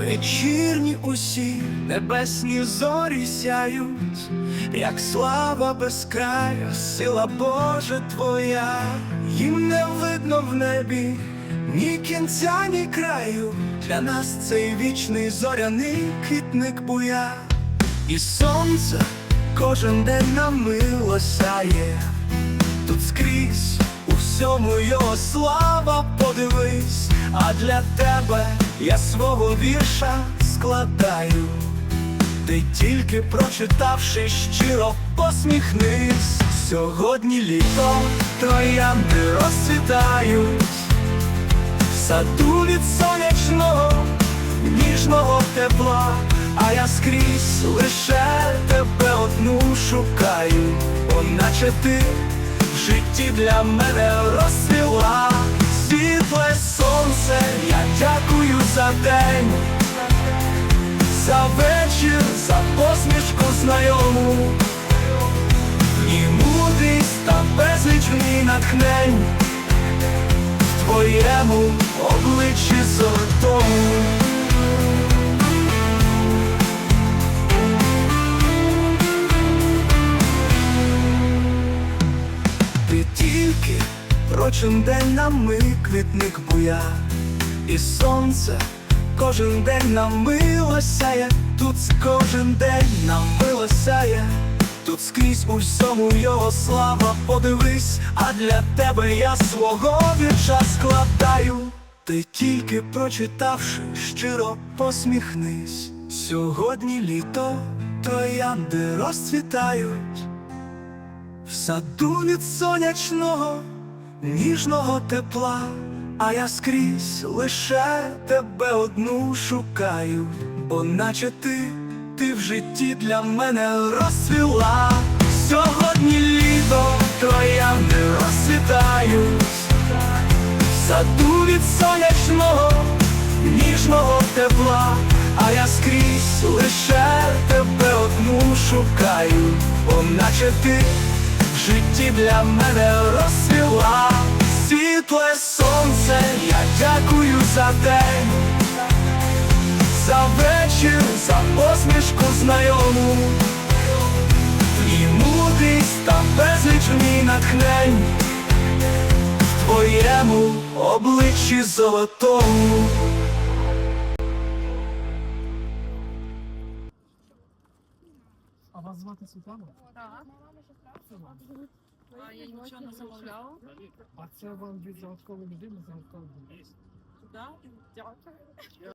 Вечірні усі небесні зорі сяють, як слава безкрая, сила Божа твоя, їм не видно в небі ні кінця, ні краю. Для нас цей вічний зоряний квітник буя, і сонце кожен день нам мило сяє. Тут скрізь у всьому його слава подивись, а для тебе я свого вірша складаю. Ти тільки прочитавши щиро посміхнись. Сьогодні літо троянди розцвітають, в саду від сонячного, ніжного тепла, а я скрізь лише тебе одну шукаю, О, наче ти в житті для мене розцвіла день, за вечір, за посмішку знайому, і мудрість та безліч в ній натхнень. В твоєму обличчі золотому. Ти тільки прочим день нам ми квітник буя, і сонце кожен день нам мило сяє, тут кожен день нам мило сяє, тут скрізь у всьому його слава подивись, а для тебе я свого вірша складаю. Ти тільки прочитавши, щиро посміхнись. Сьогодні літо троянди розцвітають. В саду від сонячного, ніжного тепла, а я скрізь лише тебе одну шукаю, бо наче ти, ти в житті для мене розцвіла. Сьогодні літо троянди розцвітають, в саду від сонячного, ніжного тепла, а я скрізь лише тебе одну шукаю, бо наче ти в житті для мене розцвіла світле сонце, я дякую за день, за вечір, за посмішку знайому, твій мудрість та безліч в ній натхнень в твоєму обличчі золотому. А вас звати Світлана? Так. А я нічого не замовляла. А це вам від загадкової людини загадкової. Так, дякую.